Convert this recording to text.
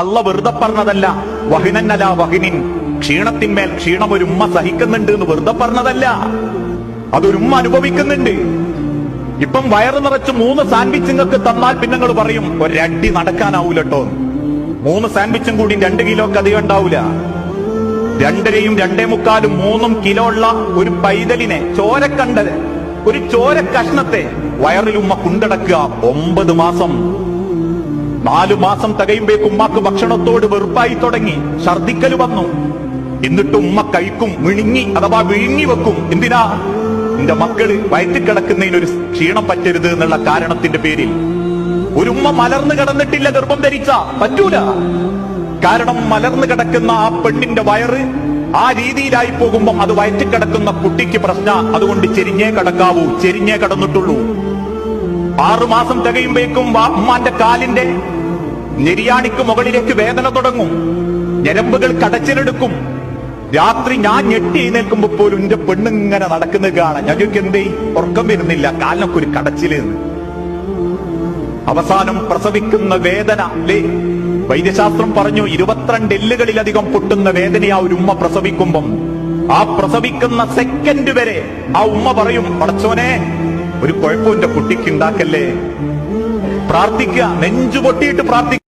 അല്ല വെറുതെ പറഞ്ഞതല്ല. വഹിനന്നല വഹിനിൻ. ക്ഷീണത്തിന്മേൽ ക്ഷീണം ഒരു ഉമ്മ സഹിക്കുന്നുണ്ട് എന്ന് വെറുതെ പറഞ്ഞതല്ല. അതൊരുമ്മ അനുഭവിക്കുന്നുണ്ട്. ഇപ്പം വയറ് നിറച്ച് മൂന്ന് സാൻഡ്വിച്ച് നിങ്ങൾക്ക് തന്നാൽ പിന്നെ നിങ്ങൾ പറയും ഒരടി നടക്കാനാവൂലട്ടോ മൂന്ന് സാൻഡ്വിച്ചും കൂടി രണ്ട് കിലോക്ക് അധികം ഉണ്ടാവൂല. രണ്ടരയും രണ്ടേ മുക്കാലും മൂന്നും കിലോ ഉള്ള ഒരു പൈതലിനെ ചോരക്കണ്ടത് ഒരു ചോര കഷ്ണത്തെ വയറിലുമ്മ കുണ്ടടക്കുക ഒമ്പത് മാസം. നാലു മാസം തികയുമ്പേക്ക് ഉമ്മക്ക് ഭക്ഷണത്തോട് വെറുപ്പായി തുടങ്ങി ഛർദിക്കൽ വന്നു. എന്നിട്ട് ഉമ്മ കഴിക്കും വിഴുങ്ങി അഥവാ വിഴുങ്ങി വെക്കും. എന്തിനാ? എന്റെ മക്കൾ വയറ്റിൽ കിടക്കുന്നതിന് ഒരു ക്ഷീണം പറ്റരുത് എന്നുള്ള കാരണത്തിന്റെ പേരിൽ. ഒരു ഉമ്മ മലർന്നു കിടന്നിട്ടില്ല ഗർഭം ധരിച്ച. പറ്റൂല. കാരണം മലർന്നു കിടക്കുന്ന ആ പെണ്ണിന്റെ വയറ് ആ രീതിയിലായി പോകുമ്പോൾ അത് വയറ്റിൽ കിടക്കുന്ന കുട്ടിക്ക് പ്രശ്ന. അതുകൊണ്ട് ചെരിഞ്ഞേ കിടക്കാവൂ ചെരിഞ്ഞേ കിടന്നിട്ടുള്ളൂ. ആറു മാസം തികയുമ്പോഴേക്കും വാ- ഉമ്മാന്റെ കാലിന്റെ നെരിയാണിക്ക് മുകളിലേക്ക് വേദന തുടങ്ങും. ഞരമ്പുകൾ കടച്ചിലെടുക്കും. രാത്രി ഞാൻ ഞെട്ടി നിൽക്കുമ്പോ പോലും എന്റെ പെണ്ണിങ്ങനെ നടക്കുന്നത് കാണാം ഞാൻ ചോദിക്കും എന്തേ ഉറക്കം വരുന്നില്ല. കാലിനൊക്കെ ഒരു കടച്ചിൽ അവസാനം പ്രസവിക്കുന്ന വേദന. അല്ലേ വൈദ്യശാസ്ത്രം പറഞ്ഞു ഇരുപത്തിരണ്ട് എല്ലുകളിലധികം പൊട്ടുന്ന വേദനയാ ഒരു ഉമ്മ പ്രസവിക്കുമ്പം. ആ പ്രസവിക്കുന്ന സെക്കൻഡ് വരെ ആ ഉമ്മ പറയും പടച്ചോനെ ഒരു കുഴപ്പം എന്റെ കുട്ടിക്ക് ഉണ്ടാക്കല്ലേ? പ്രാർത്ഥിക്കുക നെഞ്ചു പൊട്ടിയിട്ട് പ്രാർത്ഥിക്കുക.